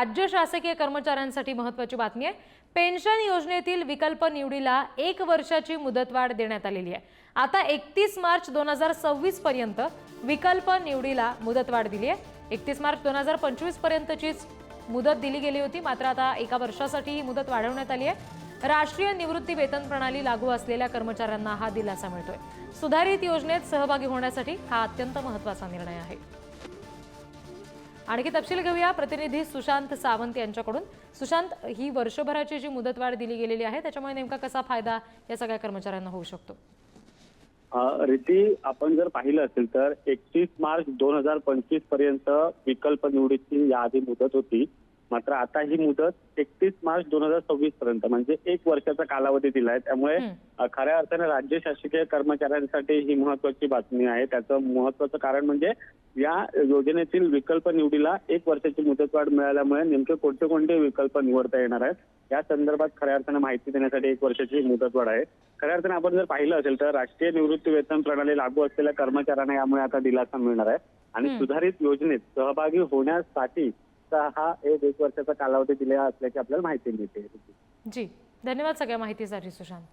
राज्य शासकीय कर्मचाऱ्यांसाठी महत्त्वाची बातमी आहे. पेन्शन योजनेतील विकल्प निवडीला एक वर्षाची मुदतवाढ देण्यात आलेली आहे. आता एकतीस मार्च दोन हजार सव्वीस पर्यंत विकल्प निवडीला मुदतवाढ दिली आहे. एकतीस मार्च दोन हजार पंचवीस पर्यंतचीच मुदत दिली गेली होती. मात्र आता एका वर्षासाठी ही मुदत वाढवण्यात आली आहे. राष्ट्रीय निवृत्ती वेतन प्रणाली लागू असलेल्या कर्मचाऱ्यांना हा दिलासा मिळतोय. सुधारित योजनेत सहभागी होण्यासाठी हा अत्यंत महत्त्वाचा निर्णय आहे. आणखी तपशील घेऊया. प्रतिनिधी सुशांत सावंत यांच्याकडून. सुशांत ही वर्षभराची जी मुदतवाढ दिली गेलेली आहे त्याच्यामुळे नेमका कसा फायदा या सगळ्या कर्मचाऱ्यांना होऊ शकतो? रीती आपण जर पाहिलं असेल तर एकतीस मार्च दोन हजार पंचवीसपर्यंत विकल्प निवडीची याआधी मुदत होती. मात्र आता ही मुदत एकतीस मार्च दोन हजार सव्वीस पर्यंत म्हणजे एक वर्षाचा कालावधी दिलाय त्यामुळे हं. अ, खऱ्या अर्थाने राज्य शासकीय कर्मचाऱ्यांसाठी ही महत्वाची बातमी आहे त्याचं महत्वाचं कारण म्हणजे या योजनेतील विकल्प निवडीला एक वर्षाची मुदतवाढ मिळाल्यामुळे नेमके कोणते कोणते विकल्प निवडता येणार आहेत या संदर्भात खऱ्या अर्थाने माहिती देण्यासाठी एक वर्षाची मुदतवाढ आहे खऱ्या अर्थाने आपण जर पाहिलं असेल तर राष्ट्रीय निवृत्ती वेतन प्रणाली लागू असलेल्या कर्मचाऱ्यांना यामुळे आता दिलासा मिळणार आहे आणि. सुधारित योजनेत सहभागी होण्यासाठी हा एक एक वर्षाचा कालावधी दिला असल्याची आपल्याला माहिती मिळते. जी. धन्यवाद सगळ्या माहितीसाठी सुशांत.